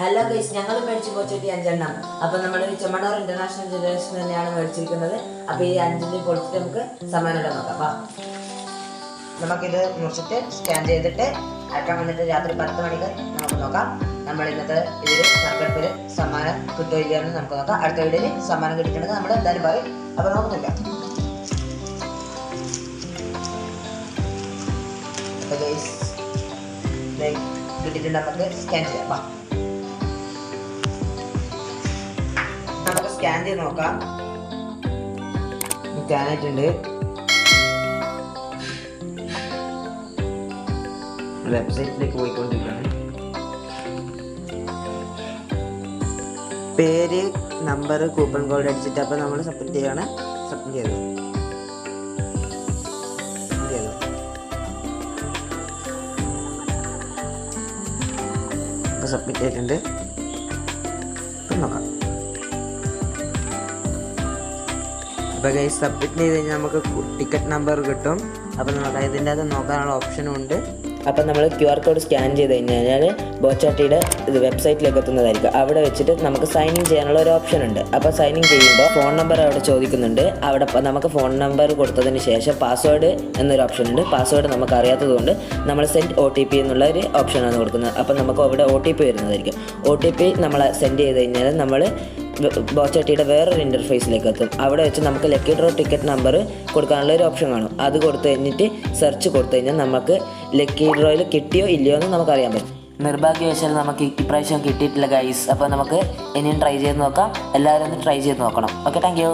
Hello guys ഞങ്ങൾ മേടിച്ചു പോച്ചിട്ട് അഞ്ചെണ്ണം. അപ്പൊ നമ്മൾ ചെമ്മണ്ണൂർ ഇന്റർനാഷണൽ ജ്വല്ലേഴ്സ് തന്നെയാണ് മേടിച്ചിരിക്കുന്നത്. അപ്പൊ ഈ അഞ്ചിന്റെ പൊളിച്ചിട്ട് നമുക്ക് സമ്മാനം നോക്കാം. നമുക്കിത് മുറിച്ചിട്ട് സ്കാൻ ചെയ്തിട്ട് അയക്കാൻ വന്നിട്ട് രാത്രി പത്ത് മണിക്ക് നമുക്ക് നോക്കാം. നമ്മൾ ഇന്നത്തെ ഇതിൽ നറുക്കെടുപ്പിൽ സമ്മാനം കിട്ടുമോ ഇല്ലയെന്ന് നമുക്ക് നോക്കാം. അടുത്ത വീഡിയോയിൽ സമ്മാനം കിട്ടിയിട്ടുണ്ടെങ്കിൽ നമ്മൾ എന്തായാലും പറയും. അപ്പൊ നമുക്ക് നോക്കാം കിട്ടിയിട്ടുണ്ട് നമുക്ക് സ്കാൻ ചെയ്യാം. സ്കാൻ ചെയ്ത് നോക്കാം. സ്കാൻ ആയിട്ടുണ്ട്. വെബ്സൈറ്റിലേക്ക് പോയിക്കൊണ്ടിരിക്കുകയാണ്. പേര് നമ്പർ കൂപ്പൺ കോഡ് അടിച്ചിട്ട് അപ്പോൾ നമ്മൾ സബ്മിറ്റ് ചെയ്യാണ്. സബ്മിറ്റ് ചെയ്തു. Submit ചെയ്തു. ഇപ്പോൾ സബ്മിറ്റ് ചെയ്തിട്ടുണ്ട്. നോക്കാം. അപ്പോൾ ഗൈസ് സബ്മിറ്റ് ചെയ്ത് കഴിഞ്ഞാൽ നമുക്ക് ടിക്കറ്റ് നമ്പർ കിട്ടും. അപ്പോൾ നമുക്ക് ഇതിന്റെ അത് നോക്കാനുള്ള ഓപ്ഷനും ഉണ്ട്. അപ്പോൾ നമ്മൾ ക്യു ആർ കോഡ് സ്കാൻ ചെയ്ത് കഴിഞ്ഞാൽ ബോച്ചാട്ടിയുടെ ഇത് വെബ്സൈറ്റിലേക്ക് എത്തുന്നതായിരിക്കും. അവിടെ വെച്ചിട്ട് നമുക്ക് സൈൻ ഇൻ ചെയ്യാനുള്ള ഒരു ഓപ്ഷൻ ഉണ്ട്. അപ്പോൾ സൈൻ ഇൻ ചെയ്യുമ്പോൾ ഫോൺ നമ്പർ അവിടെ ചോദിക്കുന്നുണ്ട്. അവിടെ നമുക്ക് ഫോൺ നമ്പർ കൊടുത്തതിന് ശേഷം പാസ്വേഡ് എന്നൊരു ഓപ്ഷൻ ഉണ്ട്. പാസ്വേഡ് നമുക്ക് അറിയാത്തതുകൊണ്ട് നമ്മൾ സെൻഡ് ഒ ടി പി എന്നുള്ള ഒരു ഓപ്ഷനാണ് കൊടുക്കുന്നത്. അപ്പോൾ നമുക്ക് അവിടെ ഒ ടി പി വരുന്നതായിരിക്കും. ഒ ടി പി നമ്മൾ സെൻഡ് ചെയ്ത് കഴിഞ്ഞാൽ നമ്മൾ ബോച്ചട്ടിയുടെ വേറൊരു ഇന്റർഫേസിലേക്ക് എത്തും അവിടെ വെച്ച് നമുക്ക് ലക്കി ഡ്രോ ടിക്കറ്റ് നമ്പർ കൊടുക്കാനുള്ള ഒരു ഓപ്ഷൻ കാണും. അത് കൊടുത്തു കഴിഞ്ഞിട്ട് സെർച്ച് കൊടുത്തു കഴിഞ്ഞാൽ നമുക്ക് ലക്കി ഡ്രോയിൽ കിട്ടിയോ ഇല്ലയോ എന്ന് നമുക്കറിയാൻ പറ്റും. നിർഭാഗ്യവശാൽ നമുക്ക് ഇപ്രാവശ്യം കിട്ടിയിട്ടില്ല ഗൈസ് അപ്പോൾ നമുക്ക് ഇനിയും ട്രൈ ചെയ്ത് നോക്കാം. എല്ലാവരും ഒന്ന് ട്രൈ ചെയ്ത് നോക്കണം. Okay thank